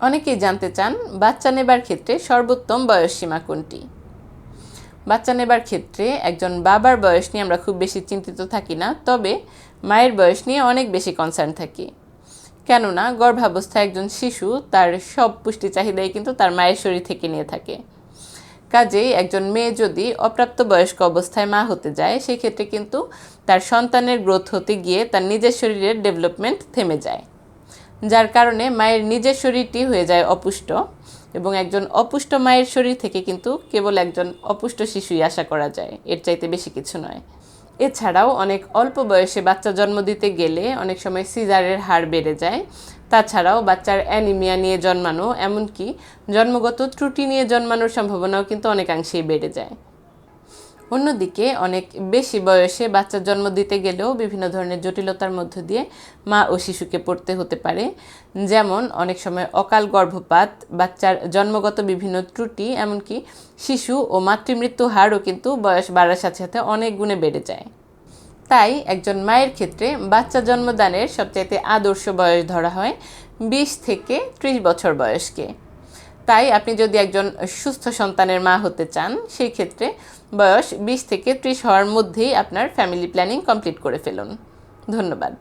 অনেকেই জানতে চান, বাচ্চা নেবার ক্ষেত্রে সর্বোত্তম বয়স সীমা কোনটি? বাচ্চা নেবার ক্ষেত্রে একজন বাবার বয়স নিয়ে আমরা খুব বেশি চিন্তিত থাকি না, তবে মায়ের বয়স নিয়ে অনেক বেশি কনসার্ন থাকি। কেননা, গর্ভাবস্থায় একজন শিশু তার সব পুষ্টি চাহিদাই কিন্তু তার মায়ের শরীর থেকে নিয়ে থাকে। কাজেই একজন মেয়ে যদি অপ্রাপ্ত বয়স্ক অবস্থায় মা হতে যায়, সেক্ষেত্রে কিন্তু তার সন্তানের গ্রোথ হতে গিয়ে তার নিজের শরীরের ডেভেলপমেন্ট থেমে যায়। যার কারণে মায়ের নিজের শরীরটি হয়ে যায় অপুষ্ট এবং একজন অপুষ্ট মায়ের শরীর থেকে কিন্তু কেবল একজন অপুষ্ট শিশুই আশা করা যায়। এর চাইতে বেশি কিছু নয়। এছাড়াও অনেক অল্প বয়সে বাচ্চা জন্ম দিতে গেলে অনেক সময় সিজারের হার বেড়ে যায়। তাছাড়াও বাচ্চার অ্যানিমিয়া নিয়ে জন্মানো, এমনকি জন্মগত ত্রুটি নিয়ে জন্মানোর সম্ভাবনাও কিন্তু অনেকাংশেই বেড়ে যায়। অন্যদিকে অনেক বেশি বয়সে বাচ্চা জন্ম দিতে গেলেও বিভিন্ন ধরনের জটিলতার মধ্য দিয়ে মা ও শিশুকে পড়তে হতে পারে। যেমন, অনেক সময় অকাল গর্ভপাত, বাচ্চার জন্মগত বিভিন্ন ত্রুটি, এমনকি শিশু ও মাতৃমৃত্যু হারও কিন্তু বয়স বাড়ার সাথে সাথে অনেক গুণে বেড়ে যায়। তাই একজন মায়ের ক্ষেত্রে বাচ্চা জন্মদানের সবচাইতে আদর্শ বয়স ধরা হয় বিশ থেকে ত্রিশ বছর বয়সকে। তাই আপনি যদি একজন সুস্থ সন্তানের মা হতে চান, সেই ক্ষেত্রে বয়স বিশ থেকে ত্রিশ হওয়ার মধ্যেই আপনার ফ্যামিলি প্ল্যানিং কমপ্লিট করে ফেলুন। ধন্যবাদ।